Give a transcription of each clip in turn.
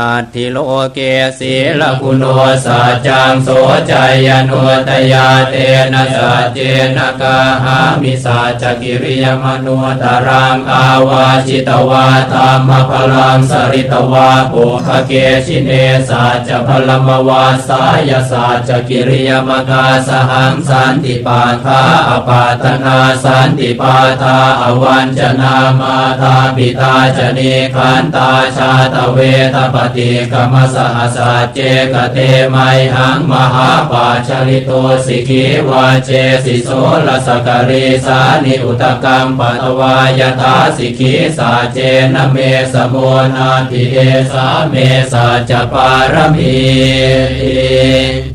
อัตถิโลเกศีลคุณโนสัจจังโสจยโนตยาเตนะสัจเจนะกาหามิสัจกิริยมนุตารังอาวาจิตวาธรรมพลังสริตวาปุภเกชิเนสัจพลมวาสายสัจกิริยมกาสหังสันติปาคาอปาตนาสันติปาทาอวันจนามาทาปิตาจเนขันตาชาตเวทปฏิกรรมสหสัจเจกเตไมหังมหาปาชริโตสิกิวาเจสิโสลสกริสานิอุตกรรมปัตวายตาสิกิสาเจนเมสโมนาทิเอสาเมสัจจปารมี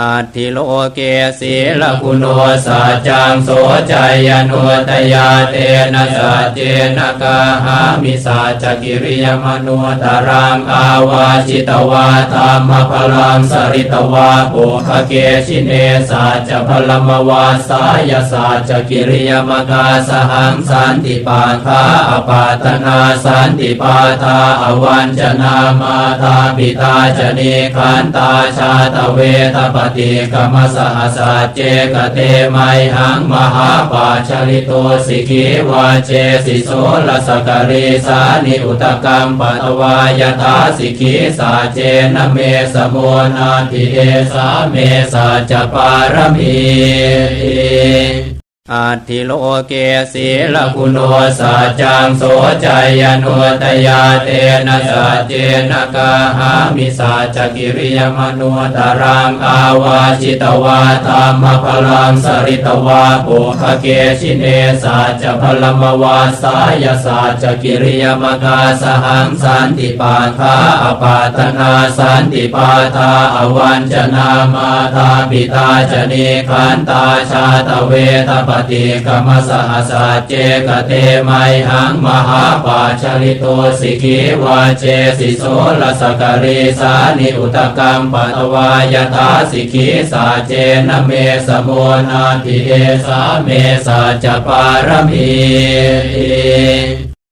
อัติโลเกศีลคุณโนสัจจังโสจยโนตยาเตนะสัจเจนะกาหามิสัจกิริยมนุตารังอาวาจิตวาธรรมพลังสริตวาปุภเกชิเนสัจพลมวาสายสัจกิริยมกาสหังสันติปาคาอปาตนาสันติปาทาอวันจนามาทาปิตาจเนขันตาชาตเวทปฏิกมสหสัสเจกเตไมหังมหาปาชริโตสิกิวาเจสิโสลสกริสานิอุตกรรมปัตวายตาสิกิสาเจนเมสโมนาทิเอสาเมสัจจปารมี อัตถิโลเกศีลคุณโนสัจจังโสจยโนตยาเตนะสัจเจนะกาหามิสัจกิริยมนุตารังอาวาจิตวาธรรมพลังสริตวาปุภเกชิเนสัจพลมวาสายสัจกิริยมกาสหังสันติปาคาอปาตนาสันติปาทาอวันจนามาทาปิตาจเนขันตาชาตเวทปฏิกรรมสหสัจเจกเตไมหังมหาปาชริโตสิกิวาเจสิโสลสกริสานิอุตกรรมปัตวายตาสิกิสาเจนเมสโมนาทิเอสาเมสัจจปารมี